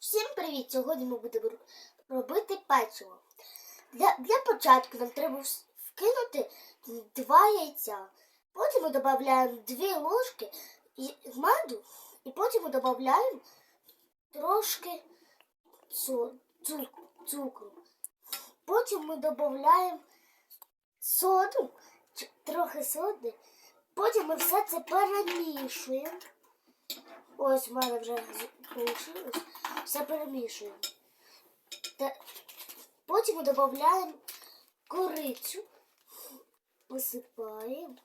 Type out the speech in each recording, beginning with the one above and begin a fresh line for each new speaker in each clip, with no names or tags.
Всім привіт! Сьогодні ми будемо робити печиво. Для, для початку нам треба вкинути два яйця. Потім ми додаємо дві ложки меду, і потім ми додаємо трошки цу- цу- цукру. Потім ми додаємо соду, трохи соди. Потім ми все це перемішуємо. Ось в мене вже вийшло. Все перемішуємо. Та... Потім додаємо корицю, висипаємо.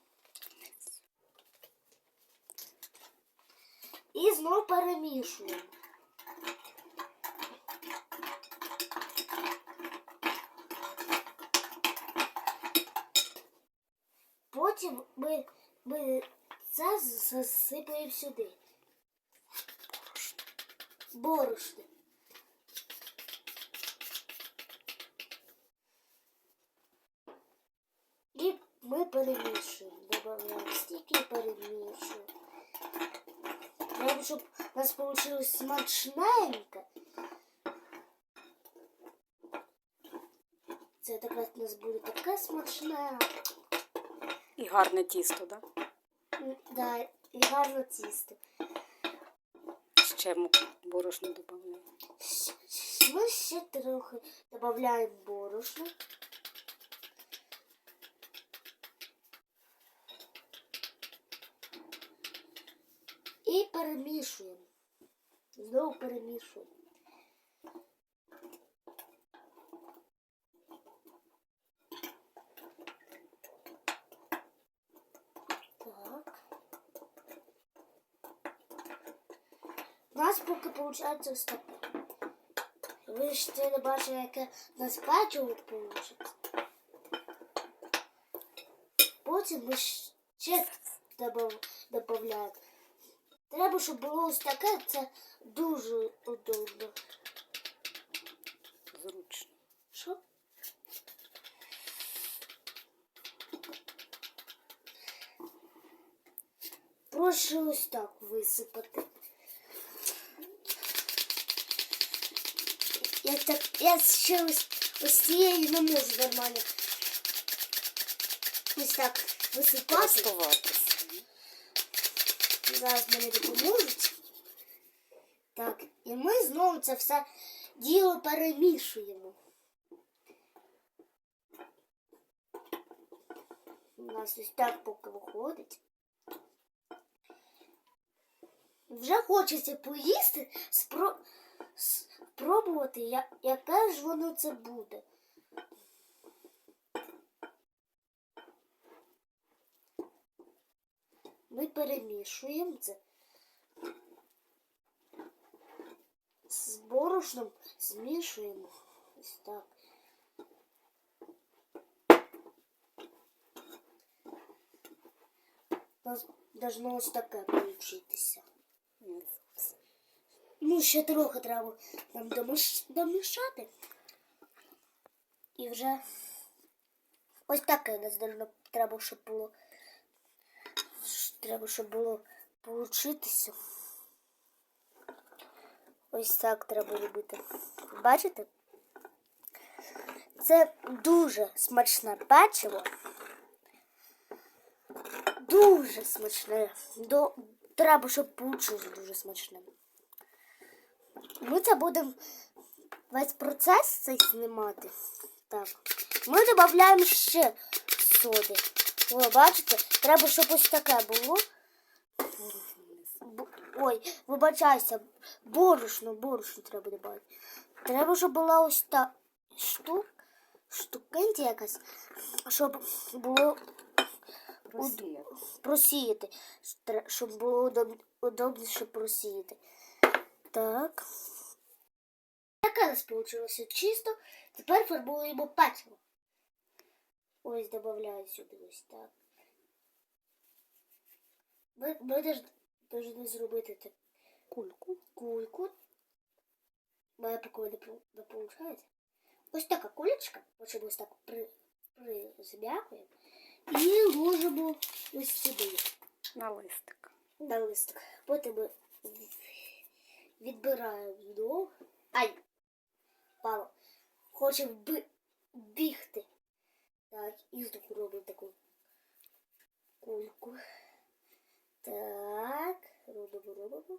І знову перемішуємо. Потім ми, ми це засипаємо сюди. Борошно. І ми перемішуємо. Добавляємо стільки перемішуємо. Треба, щоб у нас вийшло смачненько. Це така у нас буде таке смачне.
І гарне тісто, да?
М, Да, і гарне тісто.
Ще борошно додаємо.
Ми ще трохи додаємо борошно. І перемішуємо. Знову перемішуємо. Так. У нас поки виходить ось. Ви ж це не бачили, яке у нас печиво вийде. Потім ми ще додаємо. Треба, щоб було ось таке, це дуже удобно.
Зручно.
Що? Прошу ось так висипати. Я так, я ще ось, ось цієї не можу нормально. Ось так висипати. Зараз мені допоможуть. Так, і ми знову це все діло перемішуємо. У нас ось так поки виходить. Вже хочеться поїсти, спро... спробувати, яке ж воно це буде. Ми перемішуємо це. З борошном змішуємо. Ось так. У нас должно ось таке получитися. Ну, ще трохи треба нам доміш... домішати. І вже ось таке у треба, щоб було. Треба, щоб було получитися. Ось так треба робити. Бачите? Це дуже смачне печиво. Дуже смачне. До... Треба, щоб получилось дуже смачним. Ми це будемо весь процес цей знімати. Так. Ми додаємо ще соди. О, бачите, треба, щоб ось таке було. Ой, вибачайся, борошно, борошно треба додати. Треба, щоб була ось та штук, штукенця якась, щоб було
Просіяти.
просіяти, щоб було удобніше просіяти. Так. Таке нас вийшло чисто. Тепер фарбуємо печиво. Ось додаю сюди ось так. Ми, ми теж повинні зробити так
Кульку.
кульку. Моя поки не, не виходить. Ось така кулечка. Потім ось так при, призмякуємо. І ложимо ось сюди.
На листик.
на листок. Потім ми відбираємо знову. Ай! Пало. Хоче вби... бігти. Так, і знову робимо таку кульку. Так, робимо, робимо.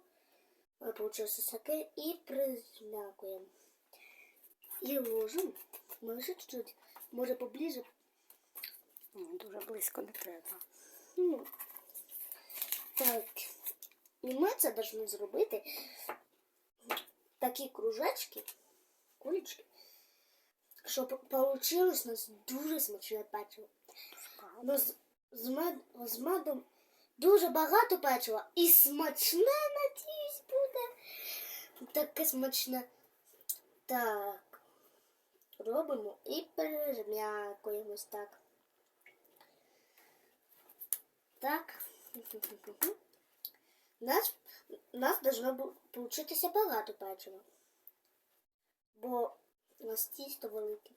Ой, получилось таке і призмякуємо. І ложимо. Може чуть-чуть. Може поближе.
Дуже близько не треба.
Ну, так. І ми це повинні зробити. Такі кружечки, кулечки, щоб вийшло у нас дуже смачне печиво. Ну, з, з, мед, з медом дуже багато печива. І смачне, надіюсь, буде. Таке смачне. Так. Робимо і перем'якуємось так. Так. Нас, нас должно получитися багато печива. Бо у нас тісто велике.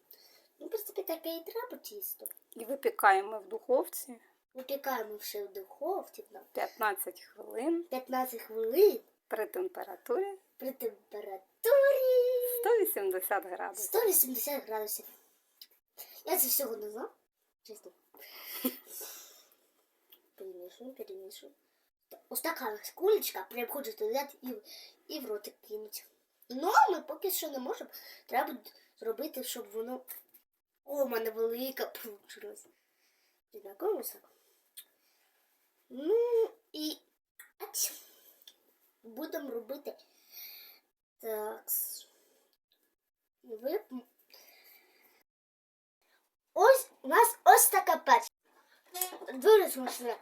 Ну, в принципі, таке і треба тісто.
І випікаємо в духовці
Випікаємо ще в духовці на
15 хвилин
15 хвилин
при температурі
при температурі
180 градусів.
180 градусів. Я це всього не знав. Чесно. Перемішуємо, перемішуємо. Ось така ось кулечка, прям хочете взяти і, і в ротик кинути. Ну, ми поки що не можемо. Треба зробити, щоб воно. О, у мене велика вийшла. Знакомимося? Ну і будемо робити. Так. Ви... Ось у нас ось така печь. Дуже смачна.